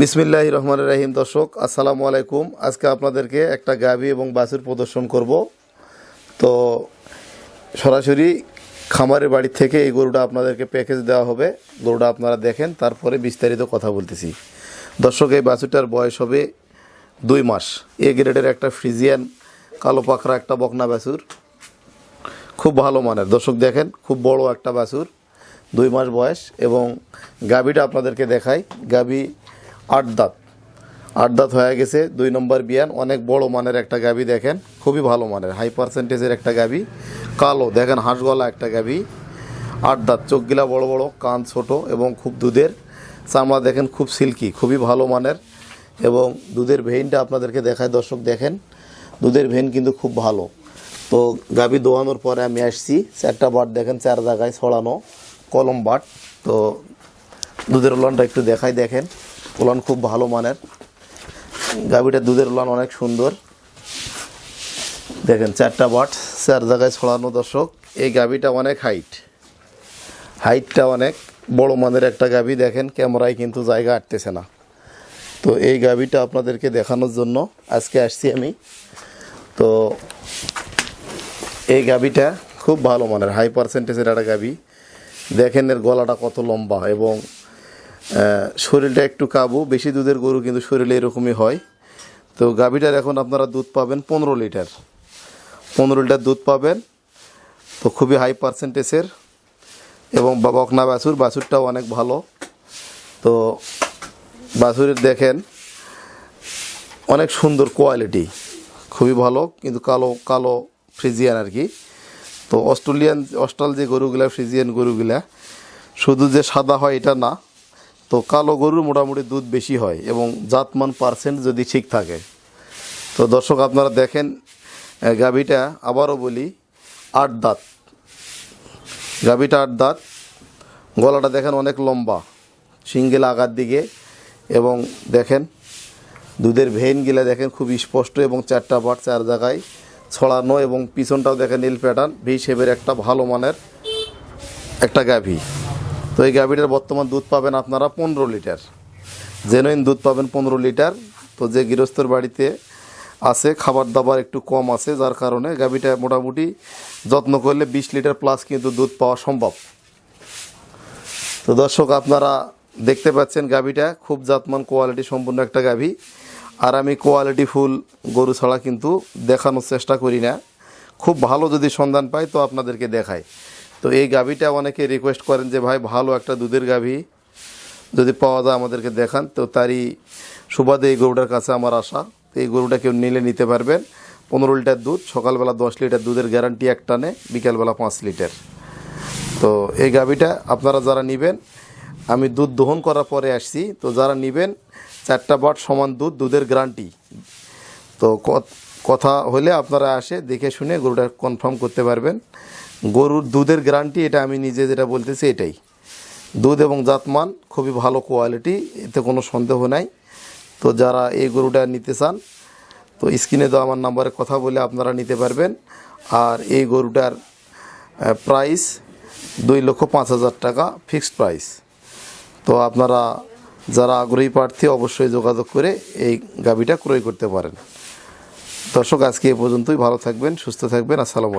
বিসমিল্লাহ রহমান রাহিম, দর্শক, আসসালামু আলাইকুম। আজকে আপনাদেরকে একটা গাভী এবং বাছুর প্রদর্শন করব। তো সরাসরি খামারের বাড়ি থেকে এই গরুটা আপনাদেরকে প্যাকেজ দেওয়া হবে। গরুটা আপনারা দেখেন, তারপরে বিস্তারিত কথা বলতেছি। দর্শক, এই বাছুরটার বয়স হবে দুই মাস। এ গ্রেডের একটা ফ্রিজিয়ান, কালো পাখরা একটা বকনা বাছুর। খুব ভালো মানের। দর্শক, দেখেন, খুব বড় একটা বাছুর, দুই মাস বয়স এবং গাভীটা আপনাদেরকে দেখাই। গাভী আট দাঁত। আট দাঁত হয়ে গেছে, দুই নম্বর বিয়ান। অনেক বড় মানের একটা গাভী দেখেন, খুবই ভালো মানের। হাই পার্সেন্টেজের একটা গাভী, কালো, দেখেন হাঁসগলা একটা গাভী। আট দাঁত, চোখগুলা বড় বড়, কান ছোট এবং খুব দুধের। চামড়া দেখেন খুব সিল্কি, খুবই ভালো মানের। এবং দুধের ভেইনটা আপনাদেরকে দেখায়, দর্শক দেখেন, দুধের ভেইন কিন্তু খুব ভালো। তো গাভী দোয়ানোর পরে আমি আসছি, চারটা বাট দেখেন, চার জায়গায় ছড়ানো, কলম বাট। তো দুধের উলানটা একটু দেখাই দেখেন। উলান খুব ভালো মানের। গাভীটার দুধের উলান অনেক সুন্দর। দেখেন, চারটা বাট, চার জায়গায় ছড়ানো দর্শক। এই গাভীটা অনেক হাইট হাইটটা অনেক বড় মানের একটা গাভি। দেখেন, ক্যামেরায় কিন্তু জায়গা আটতেছে না। তো এই গাভীটা আপনাদেরকে দেখানোর জন্য আজকে আসছি আমি। তো এই গাভীটা খুব ভালো মানের হাই পার্সেন্টেজের একটা গাভী। দেখেন এর গলাটা কত লম্বা এবং শরীরটা একটু কাবু, বেশি দুধের গরু কিন্তু শরীরে এরকমই হয়। তো গাভীটার এখন আপনারা দুধ পাবেন পনেরো লিটার। পনেরো লিটার দুধ পাবেন। তো খুবই হাই পার্সেন্টেজের এবং বকনা বাছুর, বাছুরটাও অনেক ভালো। তো বাছুরের দেখেন, অনেক সুন্দর কোয়ালিটি খুবই ভালো, কিন্তু কালো কালো ফ্রিজিয়ান আর কি। তো অস্ট্রেলিয়ান, অস্ট্রাল যে গরুগুলা ফ্রিজিয়ান গরুগুলা, শুধু যে সাদা হয় এটা না তো কালো গরুর মোটামুটি দুধ বেশি হয় এবং জাতমান পার্সেন্ট যদি ঠিক থাকে। তো দর্শক আপনারা দেখেন গাভীটা আবারও বলি, আট দাঁত। গাভীটা আট দাঁত। গলাটা দেখেন অনেক লম্বা, সিঙ্গেল আগার দিকে এবং দেখেন, দুধের ভেইনগুলা দেখেন খুব স্পষ্ট এবং চারটা পাট চার জায়গায় ছড়ানো এবং পিছনটাও দেখেন নীল প্যাটার্ন ভি শেপের একটা ভালো মানের একটা গাভী। তো এই গাভীটার বর্তমান দুধ পাবেন আপনারা পনেরো লিটার। জেনুইন দুধ পাবেন পনেরো লিটার। তো যে গৃহস্থর বাড়িতে আছে, খাবার দাবার একটু কম আছে, যার কারণে গাভীটা মোটামুটি যত্ন করলে বিশ লিটার প্লাস কিন্তু দুধ পাওয়া সম্ভব। তো দর্শক, আপনারা দেখতে পাচ্ছেন গাভীটা, খুব জাতমান কোয়ালিটি সম্পূর্ণ একটা গাভী। আর আমি কোয়ালিটি ফুল গরু ছাড়া কিন্তু দেখানোর চেষ্টা করি না। খুব ভালো যদি সন্ধান পাই, তো আপনাদেরকে দেখাই। তো এই গাভীটা অনেকে রিকোয়েস্ট করেন যে, ভাই, ভালো একটা দুধের গাভী যদি পাওয়া যায় আমাদেরকে দেখান। তো তারই সুবাদে এই গরুটার কাছে আমার আশা। তো এই গরুটা কেউ নিলে নিতে পারবেন। পনেরো লিটার দুধ, সকালবেলা দশ লিটার দুধের গ্যারান্টি এক টানে, বিকালবেলা পাঁচ লিটার। তো এই গাভীটা আপনারা যারা নেবেন, আমি দুধ দহন করার পরে আসছি। তো যারা নেবেন, চারটা বাট সমান দুধ, দুধের গ্যারান্টি তো কথা হলে আপনারা আসে, দেখে শুনে গরুটা কনফার্ম করতে পারবেন। গরুর দুধের গ্যারান্টি এটা আমি নিজে যেটা বলতেছি এটাই। দুধ এবং জাতমান খুবই ভালো কোয়ালিটি এতে কোনো সন্দেহ নাই। তো যারা এই গরুটা নিতে চান, তো স্ক্রিনে দেওয়া আমার নাম্বারে কথা বলে আপনারা নিতে পারবেন। আর এই গরুটার প্রাইস দুই লক্ষ পাঁচ হাজার টাকা ফিক্সড প্রাইস তো আপনারা যারা আগ্রহী প্রার্থী, অবশ্যই যোগাযোগ করে এই গাভিটা ক্রয় করতে পারেন। দর্শক, আজকে এ পর্যন্তই। ভালো থাকবেন, সুস্থ থাকবেন। আসসালামু